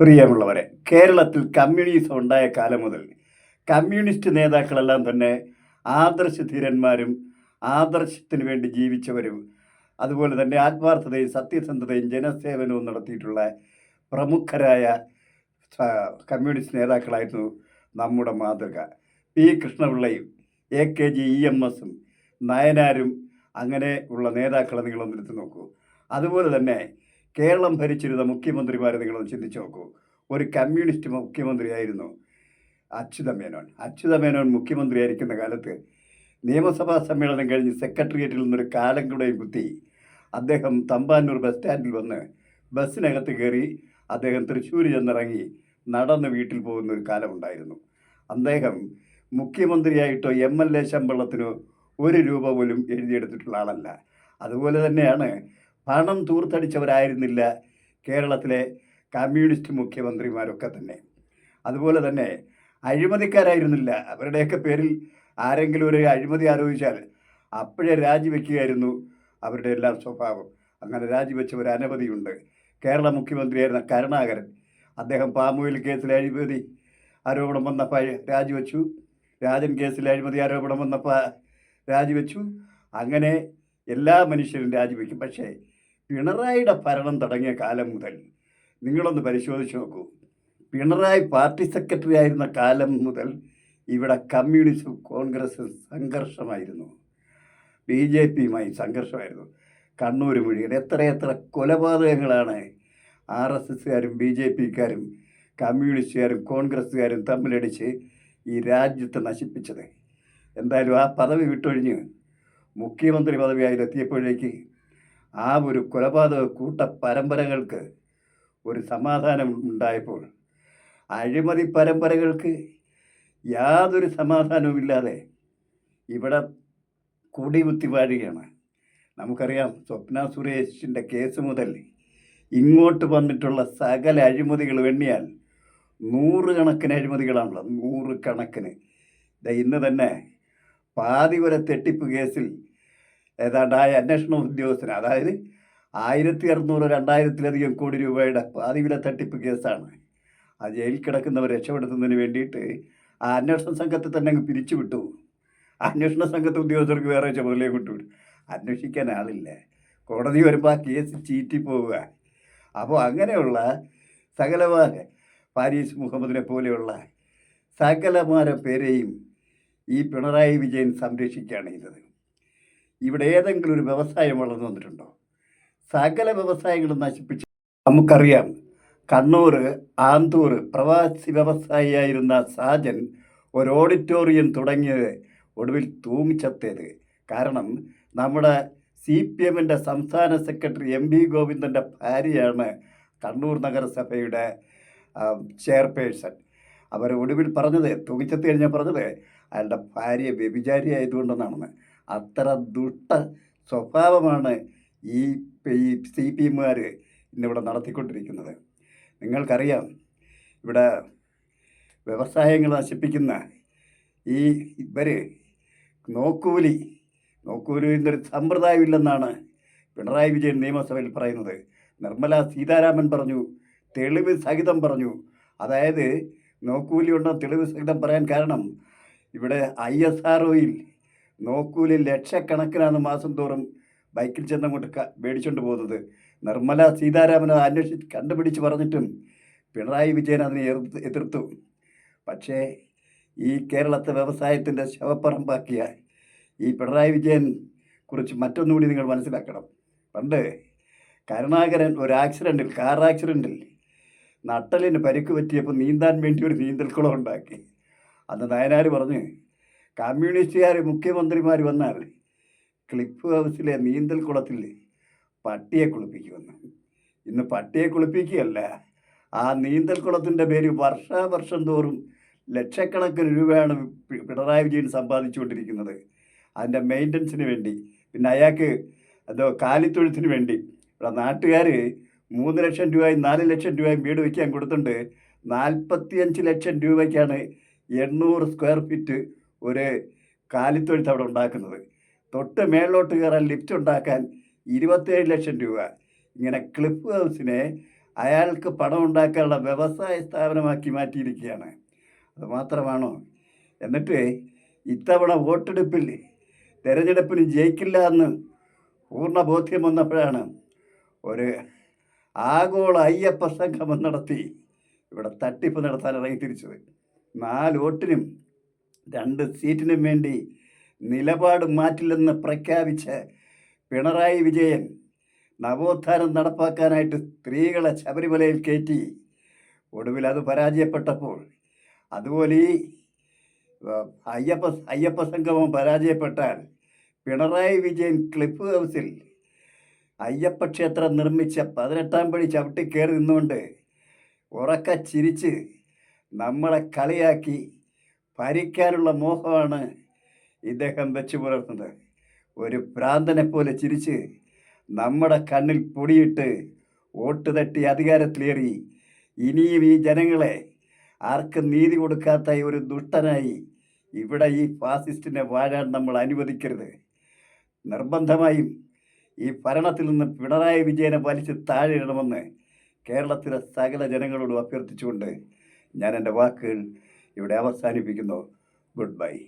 പ്രിയമുള്ളവരെ കേരളത്തിൽ കമ്മ്യൂണിസം ഉണ്ടായ കാലം മുതൽ കമ്മ്യൂണിസ്റ്റ് നേതാക്കളെല്ലാം തന്നെ ആദർശ ആദർശധീരന്മാരും ആദർശത്തിന് വേണ്ടി ജീവിച്ചവരും അതുപോലെ തന്നെ ആത്മാർത്ഥതയും സത്യസന്ധതയും ജനസേവനവും നടത്തിയിട്ടുള്ള പ്രമുഖരായ കമ്മ്യൂണിസ്റ്റ് നേതാക്കളായിരുന്നു നമ്മുടെ മാതൃക. P. കൃഷ്ണപിള്ളയും A. K. G. E. M. എസും നയനാരും അങ്ങനെ ഉള്ള നേതാക്കളെ നിങ്ങളൊന്നെടുത്ത് നോക്കൂ. അതുപോലെ തന്നെ കേരളം ഭരിച്ചിരുന്ന മുഖ്യമന്ത്രിമാരെ നിങ്ങളൊന്ന് ചിന്തിച്ച് നോക്കൂ. ഒരു കമ്മ്യൂണിസ്റ്റ് മുഖ്യമന്ത്രിയായിരുന്നു അച്യുത മേനോൻ മുഖ്യമന്ത്രിയായിരിക്കുന്ന കാലത്ത് നിയമസഭാ സമ്മേളനം കഴിഞ്ഞ് സെക്രട്ടേറിയറ്റിൽ നിന്നൊരു കാലം കൂടെ കുത്തി അദ്ദേഹം തമ്പാനൂർ ബസ് സ്റ്റാൻഡിൽ വന്ന് ബസ്സിനകത്ത് കയറി അദ്ദേഹം തൃശ്ശൂർ ചെന്നിറങ്ങി നടന്ന് വീട്ടിൽ പോകുന്ന ഒരു കാലമുണ്ടായിരുന്നു അദ്ദേഹം മുഖ്യമന്ത്രിയായിട്ടോ എം എൽ എ ശമ്പളത്തിനോ ഒരു രൂപ പോലും എഴുതിയെടുത്തിട്ടുള്ള ആളല്ല. അതുപോലെ തന്നെയാണ് പണം തൂർത്തടിച്ചവരായിരുന്നില്ല കേരളത്തിലെ കമ്മ്യൂണിസ്റ്റ് മുഖ്യമന്ത്രിമാരൊക്കെ തന്നെ. അതുപോലെ തന്നെ അഴിമതിക്കാരായിരുന്നില്ല. അവരുടെയൊക്കെ പേരിൽ ആരെങ്കിലും ഒരു അഴിമതി ആരോപിച്ചാൽ അപ്പോഴേ രാജിവെക്കുകയായിരുന്നു അവരുടെ എല്ലാം സ്വഭാവം. അങ്ങനെ രാജിവെച്ചവർ അനവധിയുണ്ട്. കേരള മുഖ്യമന്ത്രിയായിരുന്ന കരുണാകരൻ അദ്ദേഹം പാമുയിൽ കേസിലെ അഴിമതി ആരോപണം വന്നപ്പോൾ രാജിവെച്ചു. രാജൻ കേസിലെ അഴിമതി ആരോപണം വന്നപ്പോൾ രാജിവെച്ചു. അങ്ങനെ എല്ലാ മനുഷ്യരും രാജിവെക്കും. പക്ഷേ പിണറായിയുടെ ഭരണം തുടങ്ങിയ കാലം മുതൽ നിങ്ങളൊന്ന് പരിശോധിച്ച് നോക്കൂ. പിണറായി പാർട്ടി സെക്രട്ടറി ആയിരുന്ന കാലം മുതൽ ഇവിടെ കമ്മ്യൂണിസ്റ്റും കോൺഗ്രസും സംഘർഷമായിരുന്നു. ബി ജെ പിയുമായി സംഘർഷമായിരുന്നു. കണ്ണൂർ മുഴുവൻ എത്രയെത്ര കൊലപാതകങ്ങളാണ് ആർ എസ് എസ്സുകാരും ബി ജെ പിക്കാരും കമ്മ്യൂണിസ്റ്റുകാരും കോൺഗ്രസ്സുകാരും തമ്മിലടിച്ച് ഈ രാജ്യത്തെ നശിപ്പിച്ചത്. എന്തായാലും ആ പദവി വിട്ടൊഴിഞ്ഞ് മുഖ്യമന്ത്രി പദവിയായിലെത്തിയപ്പോഴേക്ക് ആ ഒരു കൊലപാതക കൂട്ട പരമ്പരകൾക്ക് ഒരു സമാധാനം ഉണ്ടായപ്പോൾ അഴിമതി പരമ്പരകൾക്ക് യാതൊരു സമാധാനവുമില്ലാതെ ഇവിടെ കൂടിമുത്തി വാഴുകയാണ്. നമുക്കറിയാം സ്വപ്ന സുരേഷിന്റെ കേസ് മുതൽ ഇങ്ങോട്ട് വന്നിട്ടുള്ള സകല അഴിമതികൾ എണ്ണിയാൽ നൂറുകണക്കിന് അഴിമതികളാണല്ലോ നൂറ് കണക്കിന് ദേ ഇന്ന് തന്നെ പാതിവര തെട്ടിപ്പ് കേസിൽ ഏതാണ്ടായ അന്വേഷണ ഉദ്യോഗസ്ഥന് അതായത് ആയിരത്തി അറുന്നൂറ് രണ്ടായിരത്തിലധികം കോടി രൂപയുടെ പാതിവില തട്ടിപ്പ് കേസാണ്. ആ ജയിലിൽ കിടക്കുന്നവർ രക്ഷപ്പെടുത്തുന്നതിന് വേണ്ടിയിട്ട് ആ അന്വേഷണ സംഘത്തെ തന്നെ അങ്ങ് പിരിച്ചുവിട്ടു. അന്വേഷണ സംഘത്തെ ഉദ്യോഗസ്ഥർക്ക് വേറെ ചുമതലയെ കൊണ്ടുവിട്ടു. അന്വേഷിക്കാൻ ആളില്ല. കോടതി വരുമ്പോൾ ആ കേസ് ചീറ്റി പോവുക. അപ്പോൾ അങ്ങനെയുള്ള സകലമായ പാരീസ് മുഹമ്മദിനെ പോലെയുള്ള സകലമാര പേരെയും ഈ പിണറായി വിജയൻ സംരക്ഷിക്കുകയാണ് ചെയ്തത്. ഇവിടെ ഏതെങ്കിലും ഒരു വ്യവസായം വളർന്നു വന്നിട്ടുണ്ടോ? സകല വ്യവസായങ്ങളും നശിപ്പിച്ച് നമുക്കറിയാം. കണ്ണൂർ ആന്തൂർ പ്രവാസി വ്യവസായിയായിരുന്ന സാജൻ ഒരു ഓഡിറ്റോറിയം തുടങ്ങിയത് ഒടുവിൽ തൂങ്ങിച്ചത്തേത് കാരണം നമ്മുടെ സി പി എമ്മിന്റെ സംസ്ഥാന സെക്രട്ടറി എം വി ഗോവിന്ദന്റെ ഭാര്യയാണ് കണ്ണൂർ നഗരസഭയുടെ ചെയർപേഴ്സൺ. അവർ ഒടുവിൽ പറഞ്ഞത് തൂങ്ങിച്ചത്ത് കഴിഞ്ഞാൽ പറഞ്ഞത് അയാളുടെ ഭാര്യ വ്യഭിചാരി ആയതുകൊണ്ടെന്നാണെന്ന് അത്ര ദുഷ്ട സ്വഭാവമാണ് ഈ സി പി എമ്മുകാർ ഇന്നിവിടെ നടത്തിക്കൊണ്ടിരിക്കുന്നത്. നിങ്ങൾക്കറിയാം ഇവിടെ വ്യവസായങ്ങൾ നശിപ്പിക്കുന്ന ഈ ഇവർ നോക്കൂലി നോക്കൂലിന്റെ ഒരു സമ്പ്രദായമില്ലെന്നാണ് പിണറായി വിജയൻ നിയമസഭയിൽ പറയുന്നത്. നിർമ്മല സീതാരാമൻ പറഞ്ഞു തെളിവ് സഹിതം പറഞ്ഞു. അതായത് നോക്കൂലി ഉണ്ടെന്ന് തെളിവ് സഹിതം പറയാൻ കാരണം ഇവിടെ ഐ എസ് ആർ ഒയിൽ നോക്കൂലി ലക്ഷക്കണക്കിനാണ് മാസം തോറും ബൈക്കിൽ ചെന്നങ്ങോട്ട് മേടിച്ചുകൊണ്ട് പോകുന്നത്. നിർമ്മല സീതാരാമൻ അന്വേഷിച്ച് കണ്ടുപിടിച്ച് പറഞ്ഞിട്ടും പിണറായി വിജയൻ അതിനെ എതിർത്തു പക്ഷേ ഈ കേരളത്തെ വ്യവസായത്തിന്റെ ശവപ്പറമ്പാക്കിയ ഈ പിണറായി വിജയൻ കുറിച്ച് മറ്റൊന്നുകൂടി നിങ്ങൾ മനസ്സിലാക്കണം. പണ്ട് കരുണാകരൻ ഒരു ആക്സിഡന്റിൽ കാർ ആക്സിഡന്റിൽ നട്ടലിന് പരിക്ക് പറ്റിയപ്പോൾ നീന്താൻ വേണ്ടി ഒരു നീന്തൽക്കുളം ഉണ്ടാക്കി. അന്ന് നയനാർ പറഞ്ഞ് കമ്മ്യൂണിസ്റ്റുകാർ മുഖ്യമന്ത്രിമാർ വന്നാൽ ക്ലിഫ് ഹൗസിലെ നീന്തൽ കുളത്തിൽ പട്ടിയെ കുളിപ്പിക്കുമെന്ന്. ഇന്ന് പട്ടിയെ കുളിപ്പിക്കുകയല്ല ആ നീന്തൽ കുളത്തിന്റെ പേര് വർഷാവർഷം തോറും ലക്ഷക്കണക്കിന് രൂപയാണ് പിണറായി വിജയൻ സമ്പാദിച്ചുകൊണ്ടിരിക്കുന്നത്. അതിന്റെ മെയിന്റനൻസിന് വേണ്ടി പിന്നെ അയാൾക്ക് എന്തോ കാലിത്തൊഴുത്തിന് വേണ്ടി. ഇവിടെ നാട്ടുകാർ മൂന്ന് ലക്ഷം രൂപയും നാല് ലക്ഷം രൂപയും വീട് വയ്ക്കാൻ കൊടുത്തിട്ടുണ്ട്. നാൽപ്പത്തിയഞ്ച് ലക്ഷം രൂപയ്ക്കാണ് എണ്ണൂറ് സ്ക്വയർ ഫീറ്റ് ഒരു കാലിത്തൊഴുത്ത് അവിടെ ഉണ്ടാക്കുന്നത്. തൊട്ട് മേളിലോട്ട് കയറാൻ ലിഫ്റ്റ് ഉണ്ടാക്കാൻ ഇരുപത്തേഴ് ലക്ഷം രൂപ. ഇങ്ങനെ ക്ലിഫ് ഹൗസിനെ അയാൾക്ക് പണം ഉണ്ടാക്കാനുള്ള വ്യവസായ സ്ഥാപനമാക്കി മാറ്റിയിരിക്കുകയാണ്. അത് മാത്രമാണോ? എന്നിട്ട് ഇത്തവണ വോട്ടെടുപ്പിൽ തിരഞ്ഞെടുപ്പിന് ജയിക്കില്ല എന്ന് പൂർണ ബോധ്യം വന്നപ്പോഴാണ് ഒരു ആഗോള അയ്യപ്പ സംഗമം നടത്തി. ഇവിടെ തട്ടിപ്പ് നടത്താൻ ഇറങ്ങി തിരിച്ചത്. നാല് വോട്ടിനും രണ്ട് സീറ്റിനും വേണ്ടി നിലപാട് മാറ്റില്ലെന്ന് പ്രഖ്യാപിച്ച് പിണറായി വിജയൻ നവോത്ഥാനം നടപ്പാക്കാനായിട്ട് സ്ത്രീകളെ ശബരിമലയിൽ കയറ്റി. ഒടുവിൽ അത് പരാജയപ്പെട്ടപ്പോൾ അതുപോലെ ഈ അയ്യപ്പ അയ്യപ്പ സംഗമം പരാജയപ്പെട്ടാൽ പിണറായി വിജയൻ ക്ലിഫ് ഹൗസിൽ അയ്യപ്പ ക്ഷേത്രം നിർമ്മിച്ച പതിനെട്ടാം പടി ചവിട്ടി കയറി നിന്നുകൊണ്ട് ഉറക്ക ചിരിച്ച് നമ്മളെ കളിയാക്കി ഭരിക്കാനുള്ള മോഹമാണ് ഇദ്ദേഹം വെച്ച് പുലർത്തുന്നത്. ഒരു ഭ്രാന്തനെ പോലെ ചിരിച്ച് നമ്മുടെ കണ്ണിൽ പൊടിയിട്ട് വോട്ട് തട്ടി അധികാരത്തിലേറി. ഇനിയും ഈ ജനങ്ങളെ ആർക്കും നീതി കൊടുക്കാത്ത ഒരു ദുഷ്ടനായി ഇവിടെ ഈ ഫാസിസ്റ്റിനെ വാഴാൻ നമ്മൾ അനുവദിക്കരുത്. നിർബന്ധമായും ഈ ഭരണത്തിൽ നിന്ന് പിണറായി വിജയനെ വലിച്ച് താഴെയിടണമെന്ന് കേരളത്തിലെ സകല ജനങ്ങളോടും അഭ്യർത്ഥിച്ചുകൊണ്ട് ഞാൻ എന്റെ വാക്കുകൾ ഇവിടെ അവസാനിപ്പിക്കുന്നു. Good bye.